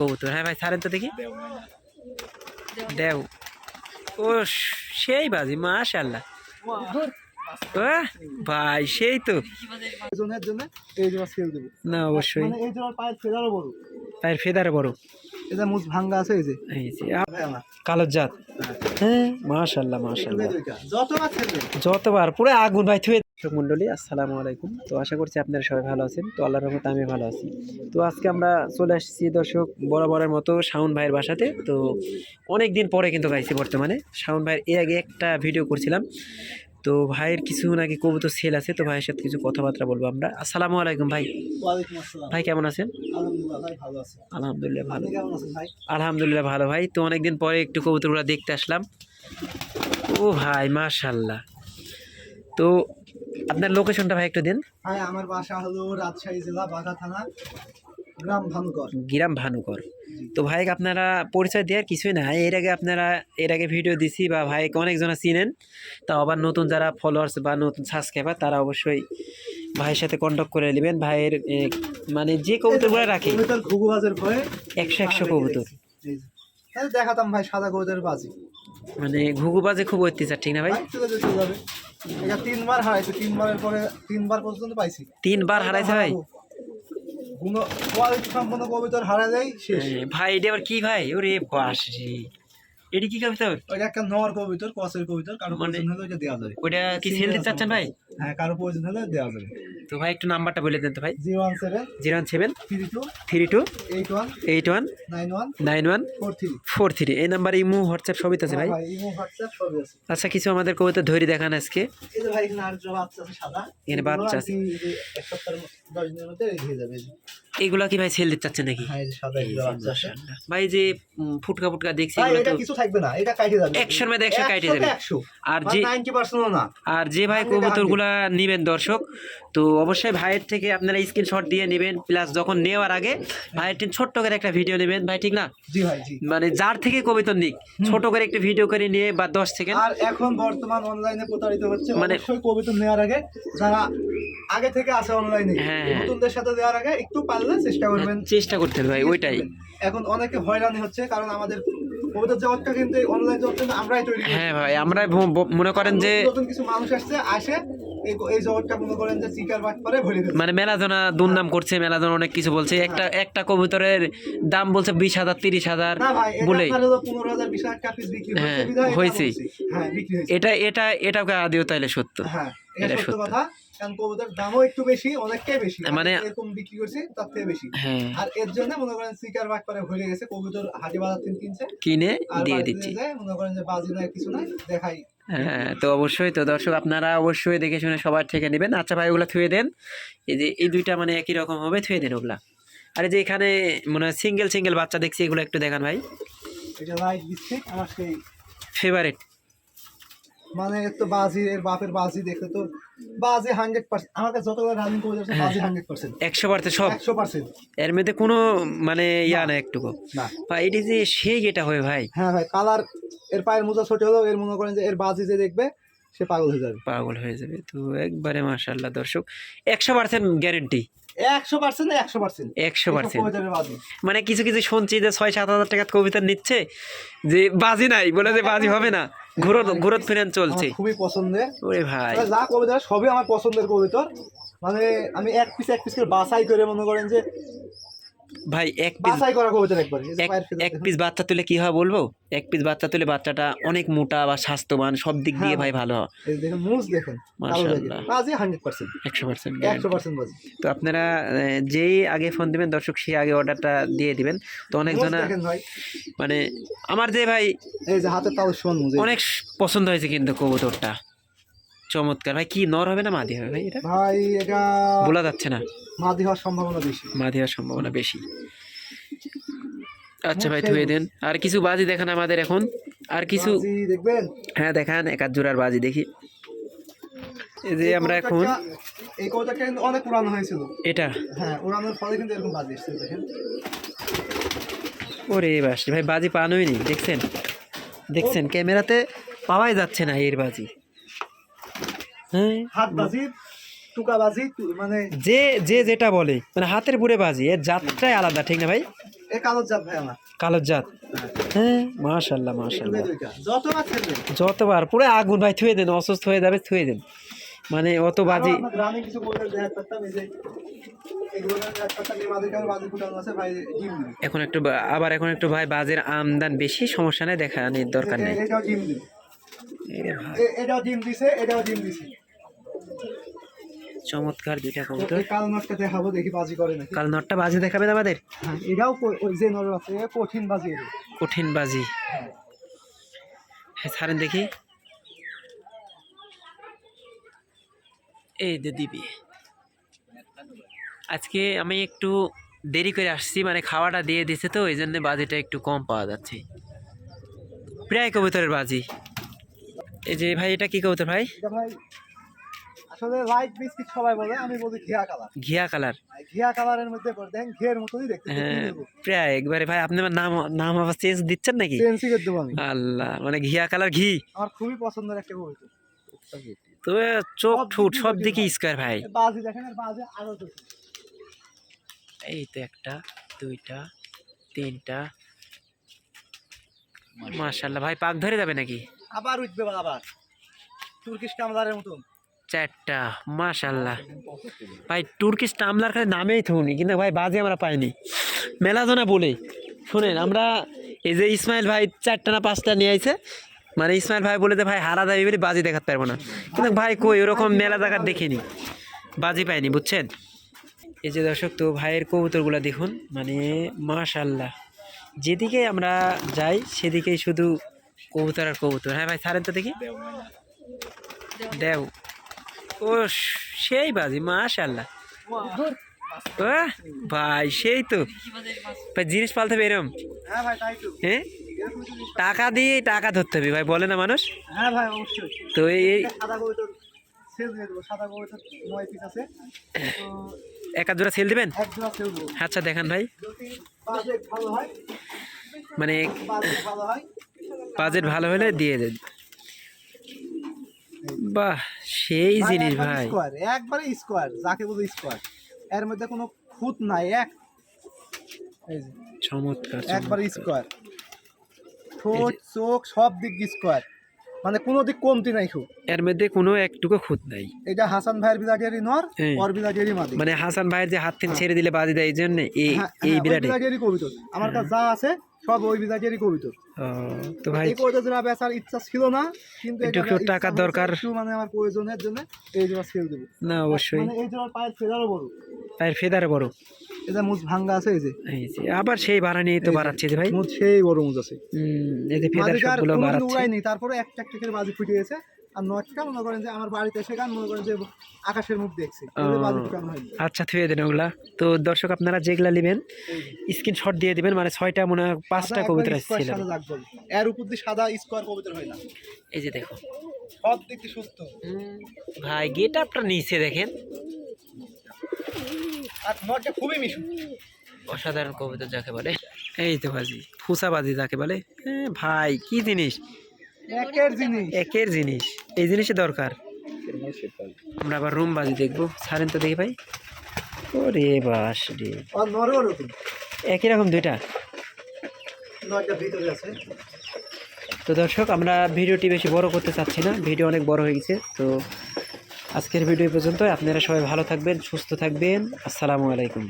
কবুতর। হ্যাঁ ভাই ছাড়েন তো দেখি। দেও ও সেই বাজি মাশাল্লাহ ভাই সেই তো। না অবশ্যই। মানে পায়ের ফেদারও বড়। ফেদারে বড়। এটা মুখ ভাঙ্গা আছে এই যে। এই যে আ- ভাই আমার কালোর জাত। হ্যাঁ। মাশাল্লাহ মাশাল্লাহ যতবার যতবার পুরো আগুন ভাই থুয়ে দর্শক মন্ডলী আসসালামু আলাইকুম। তো আশা করছি আপনারা সবাই ভালো আছেন। তো আল্লাহর রহমতে আমি ভালো আছি। তো আজকে আমরা চলে আসছি দর্শক বরাবরের মতো শাওন ভাইয়ের বাসাতে। তো অনেক দিন পরে কিন্তু গাইছি বর্তমানে। শাওন ভাইয়ের এর আগে একটা ভিডিও করছিলাম। তো ভাইয়ের কিছু নাকি কবুতর সেল আছে তো ভাইয়ের সাথে কিছু কথাবার্তা বলব আমরা। আসসালামু আলাইকুম ভাই। ভাই কেমন আছেন? আলহামদুলিল্লাহ ভালো আলহামদুলিল্লাহ ভালো। ভাই? তো অনেকদিন পরে একটু কবুতরগুলো দেখতে আসলাম। ও ভাই মাশাল্লাহ তো আপনার লোকেশনটা ভাই একটু দিন। ভাই আমার বাসা হলো রাজশাহী জেলা বাঘা থানা গ্রাম ভানুকর। গিরাম ভানুকর। তো ভাই আপনারা পরিচয় দেওয়ার কিছুই না। এর আগে আপনারা এর আগে ভিডিও দিছি বা ভাইকে অনেকজনা চিনেন। তা আবার নতুন যারা ফলোয়ার্স বা নতুন সাবস্ক্রাইবার তারা অবশ্যই ভাইয়ের সাথে কন্ট্যাক্ট করে নেবেন। ভাইয়ের মানে যে কবুতরগুলো রাখে। কবুতর একশো একশো কবুতর। দেখাতাম ভাই সাদা কবুতরের বাজি। মানে ঘুঘু বাজে খুব অত্যাচার ঠিক না ভাই? এটা তিনবার হারাইছে তিনবারের পরে তিনবার পর্যন্ত পাইছি। তিনবার হারাইছে ভাই? গুণ কোয়ালিটি সম্পন্ন কবুতর হারালেই শেষ। ভাই এটা আবার কি ভাই? ওরে বাস রে। এটা কি কবিতর ওইটা একটা নর কবিতর কসের কবিতর কারও মানে- দেওয়া যাবে ওটা কি সেল দিতে চাচ্ছেন ভাই? হ্যাঁ কারও প্রয়োজন হলে দেওয়া যাবে। তো ভাই একটু নাম্বারটা বলে দেন তো ভাই। Zero one seven zero one seven three two three two eight one eight one nine one nine one four three four three. এই নাম্বার ইমো হোয়াটসঅ্যাপ সবই আছে ভাই? ভাই ইমো হোয়াটসঅ্যাপ সবই আছে। আচ্ছা কিছু আমাদের কবিতা ধৈর্য দেখান আজকে। এই যে ভাই এখানে আর বাচ্চা আছে সাদা। এখানে বাচ্চা আছে। এক সপ্তাহের দশ দিনের মধ্যে হয়ে যাবে। এই কি ভাই সেল দিতে চাচ্ছেন নাকি? হ্যাঁ এগুলো ভাই যে ফুটকা ফুটকা দেখছি এগুলো এটা কিছু থাকবে না এটা কাটে যাবে। মধ্যে একশো কাইটে যাবে। আর যে না। আর যে ভাই Hundred কবুতরগুলা নিবেন দর্শক। তো অবশ্যই ভাইয়ের থেকে আপনারা স্ক্রিনশট দিয়ে নেবেন প্লাস যখন নেওয়ার আগে ভাইয়ের টিন ছোট্ট করে একটা ভিডিও নেবেন। ভাই ঠিক না? ভাই মানে যার থেকে কবিতর নিক ছোট করে একটা ভিডিও করে নিয়ে বা দশ সেকেন্ড আর এখন বর্তমান অনলাইনে প্রতারিত হচ্ছে। মানে- কবিতা নেওয়ার আগে যারা আগে থেকে আসে অনলাইনে হ্যাঁ, হ্যাঁ। নতুনদের সাথে দেওয়ার আগে একটু পারলে চেষ্টা করবেন। চেষ্টা করতে ভাই ওইটাই। এখন অনেকে হয়রানি হচ্ছে কারণ আমাদের কবিতার জগৎটা কিন্তু অনলাইন আমরাই তৈরি হ্যাঁ ভাই আমরা ভ- ভ- মনে করেন যে নতুন কিছু মানুষ আসছে আসে এই এই জগৎটা মনে করেন যে চিকার বাট করে ভরে মানে মেলাজনা দুর্নাম করছে মেলাজনা অনেক কিছু বলছে। একটা একটা কবুতরের দাম বলছে বিশ হাজার তিরিশ হাজার বলে হ্যাঁ। হ্যাঁ হয়েছে। এটা এটা এটাও আদিও তাইলে সত্য? হ্যাঁ। এটা এটা সত্য সত্য। কথা কারণ দামও একটু বেশি অনেকটাই বেশি। মানে- এরকম বিক্রি করছে তার থেকে বেশি। হ্যাঁ। আর এর জন্য মনে করেন সিকার করে ভরে গেছে কবুতর হাটি বাজার থেকে কিনছে। কিনে দিয়ে বাড়িতে দিচ্ছি। যায় মনে করেন যে বাজি নাই কিছু নাই দেখাই। হ্যাঁ তো অবশ্যই তো দর্শক আপনারা অবশ্যই দেখে শুনে সবার থেকে নেবেন। আচ্ছা ভাই ওগুলো থুয়ে দেন। এই যে এই দুইটা মানে একই রকম হবে থুয়ে দেন ওগুলা। আর এই যে এখানে মানে সিঙ্গেল সিঙ্গেল বাচ্চা দেখছি এগুলো একটু দেখান ভাই। এটা আমার সেই ফেভারিট মানে তো বাজি এর বাপের বাজি দেখলে তো বাজি হান্ড্রেড পার্সেন্ট আমার কাছে যতগুলো রানিং করে যাচ্ছে বাজি হান্ড্রেড পার্সেন্ট একশো পার্সেন্ট সব? একশো পার্সেন্ট। এর মধ্যে কোনো মানে ইয়া না। একটুকু? না। ভাই এটি যে সেই এটা হয় ভাই? হ্যাঁ ভাই কালারের পায়ের মোজা ছোট হলেও এর মনে করেন যে এর বাজি যে দেখবে সে পাগল হয়ে যাবে। পাগল হয়ে যাবে তো একবারে মাশাল্লাহ দর্শক। একশো পার্সেন্ট গ্যারেন্টি একশো পার্সেন্ট একশো পার্সেন্ট? একশো পার্সেন্ট। বাজি। মানে কিছু কিছু শুনছি যে ছয় সাত হাজার টাকার কবিতা নিচ্ছে যে বাজি নাই বলে যে বাজি হবে না। ঘুরত ঘুরত ফিরেন চলছে। খুবই পছন্দের। ওরে ভাই। যা কবিতা সবই আমার পছন্দের কবিতর। মানে আমি এক পিস এক পিস করে বাছাই করে মনে করেন যে ভাই এক পিস বাছাই করা কবিতার একবার এক। পিস বাচ্চা তুলে কি হয় বলব? এক পিস বাচ্চা তুলে বাচ্চাটা অনেক মোটা বা স্বাস্থ্যবান সব দিক দিয়ে হ্যাঁ, ভাই ভালো। হয়। দেখুন মুজ দেখেন মাশাআল্লাহ। বাজি বাজি। তো আপনারা যেই আগে ফোন দিবেন দর্শক সেই আগে অর্ডারটা দিয়ে দিবেন। তো অনেক জনা মানে আমার যে ভাই এই যে হাতের তাও শোন অনেক পছন্দ হয়েছে কিন্তু কবুতরটা। চমৎকার। ভাই কি নর হবে না মাদি হবে? ভাই এটা? ভাই এটা বলা যাচ্ছে না। মাদি হওয়ার সম্ভাবনা বেশি। মাদি হওয়ার সম্ভাবনা বেশি। আচ্ছা ভাই ধুয়ে দেন। আর কিছু বাজি দেখান আমাদের এখন। আর কিছু দেখবেন? হ্যাঁ দেখান এক আধ জোড়ার বাজি দেখি। এই যে আমরা এখন এই কবিতাটা কিন্তু অনেক পুরানো হয়েছিল। এটা? হ্যাঁ উড়ানোর ফলে কিন্তু এরকম বাজি এসেছে দেখেন। ওরে বাস ভাই বাজি পানোই নি দেখছেন? দেখছেন ক্যামেরাতে পাওয়াই যাচ্ছে না এর বাজি। হ্যাঁ হাত বাজি টুকা বাজি মানে যে যে যেটা বলে মানে হাতের পুরে বাজি এর যাত্রাই আলাদা ঠিক না ভাই? এ কালো জাত ভাই আমার। কালোর জাত। হ্যাঁ। হ্যাঁ মাশাল্লাহ একটু মাশাল্লাহ। যতবার খেলবেন যতবার পুরো আগুন ভাই থুয়ে দেন অসুস্থ হয়ে যাবে থুয়ে দেন। মানে অত বাজি গ্রামে কিছু এই যে এখন একটু আবার এখন একটু ভাই বাজের আমদান বেশি সমস্যা নেই দেখা নেই। দরকার নেই এটাও ডিম দিছে এটাও ডিম দিছে। চমৎকার দুইটা কবুতর। কালো নটটা দেখাবো দেখি বাজি করে নাকি? কাল নটটা বাজি দেখাবেন আমাদের? হ্যাঁ এটাও ওই যে নর আছে কঠিন বাজি কঠিন বাজি। হ্যাঁ ছাড়েন দেখি। এই যে দিবি। আজকে আমি একটু দেরি করে আসছি মানে খাওয়াটা দিয়ে দিছে তো এই জন্য বাজিটা একটু কম পাওয়া যাচ্ছে। প্রায় কবুতরের বাজি। এই যে ভাই এটা কি কবুতর ভাই? ভাই আসলে লাইট বিস্কিট সবাই বলে আমি বলি ঘিয়া কালার ঘিয়া কালার ঘিয়া কালারের মধ্যে করে দেখেন ঘিয়ের মতনই দেখতে হ্যাঁ প্রায় একবারে ভাই আপনি নাম নাম আবার চেঞ্জ দিচ্ছেন নাকি? চেঞ্জই করে দেবো আমি। আল্লাহ মানে ঘিয়া কালার ঘি। আমার খুবই পছন্দের একটা কবিতা তো চোখ ঠুট সব দিকে। স্কোয়ার ভাই। বাজি দেখেন আর বাজি আরও তো এই তো একটা দুইটা তিনটা। মাশাল্লাহ ভাই পাক ধরে যাবে নাকি? আবার উঠবে আবার। তুর্কিশ কামলারের মতন। চারটা মাশাল্লাহ ভাই তুর্কিশ টামলার খালি নামেই থুনি কিন্তু ভাই, বাজে আমরা পাইনি। মেলা জনা বলে শোনেন, আমরা এই যে ইসমাইল ভাই চারটা না পাঁচটা নিয়ে আইছে মানে ইসমাইল ভাই বলে যে, ভাই, হারা যাবে বলে বাজি দেখাতে পারব না। কিন্তু ভাই কই, ওরকম মেলা জায়গা দেখিনি। বাজি পাইনি, বুঝছেন? এই যে দর্শক, তো ভাইয়ের কবুতরগুলো দেখুন মানে মাশাল্লাহ যেদিকে আমরা যাই, সেদিকেই শুধু কবুতর আর কবুতর। হ্যাঁ ভাই, ছাড়েন তো দেখি। দেও। ও সেই বাজি মাশাল্লাহ ভাই সেই তো। জিনিস পালতে হবে এরম। হ্যাঁ হ্যাঁ? টাকা দিয়ে টাকা ধরতে হবে ভাই বলে না মানুষ? হ্যাঁ তো এই এক আধ জোড়া সেল দিবেন? আচ্ছা দেখান ভাই। মানে বাজেট ভালো বাজেট ভালো হলে দিয়ে দেন। বাহ সেই জিনিস ভাই। স্কোয়ার একবারে স্কোয়ার যাকে বলে স্কোয়ার এর মধ্যে কোনো খুঁত নাই এক চমৎকার একবারে স্কোয়ার ঠোঁট চোখ সব দিক স্কোয়ার মানে কোনো দিক কমতি নাই খুব। এর মধ্যে কোনো একটুকু খুঁত নাই। এটা হাসান ভাইয়ের বিলাটিয়ারি নর হ্যাঁ। ওর মাদি মানে হাসান ভাইয়ের যে হাত থেকে ছেড়ে দিলে বাজি দেয় এই জন্য এই হ্যাঁ, এই হ্যাঁ, বিলাটিয়ারি কবিতর আমার কাছে যা আছে সব ওই কবিতর তো ভাই এই কবিতা জোড়া বেচার ইচ্ছা ছিল না কিন্তু একটু একটু হয়েছে, দরকার। মানে আমার প্রয়োজনের জন্য এই সেল দেবো। না অবশ্যই। মানে এই পায়ের ফেদারও বড়। পায়ের ফেদারে বড়। যে মুজ ভাঙ্গা আছে এই যে। এই যে, আবার সেই ভাড়া নিয়ে তো বাড়াচ্ছে যে ভাই। মুজ সেই বড় মুজ আছে। এই যে ফেদার সবগুলো বাড়াচ্ছে। উড়াইনি তারপরে একটা একটা করে বাজি ফুটে গেছে। আর নটটা মনে করেন যে আমার বাড়িতে এসে গান মনে করেন যে আকাশের মুখ দেখছে? আচ্ছা থুয়ে দেন ওগুলা। তো দর্শক আপনারা যেগুলা নেবেন। স্ক্রিনশট দিয়ে দিবেন মানে ছয়টা মনে হয় পাঁচটা কবিতা ছিল। এর উপর দিয়ে সাদা স্কোয়ার কবিতা হয় না। এই যে দেখো। সব দিয়ে সুস্থ। ভাই গেট আপটা নিচে দেখেন। আর নটটা খুবই মিশু অসাধারণ কবিতা যাকে বলে। এই তো বাজি ফুসা বাজি যাকে বলে। ভাই কি জিনিস? একের জিনিস। একের জিনিস। এই জিনিসই দরকার। আমরা আবার রুম বাজি দেখব। ছাড়েন তো দেখি ভাই। ওরে বাস রে। একই রকম দুইটা। তো দর্শক আমরা ভিডিওটি বেশি বড় করতে চাচ্ছি না। ভিডিও অনেক বড় হয়ে গেছে। তো আজকের ভিডিও পর্যন্ত আপনারা সবাই ভালো থাকবেন সুস্থ থাকবেন। আসসালামু আলাইকুম।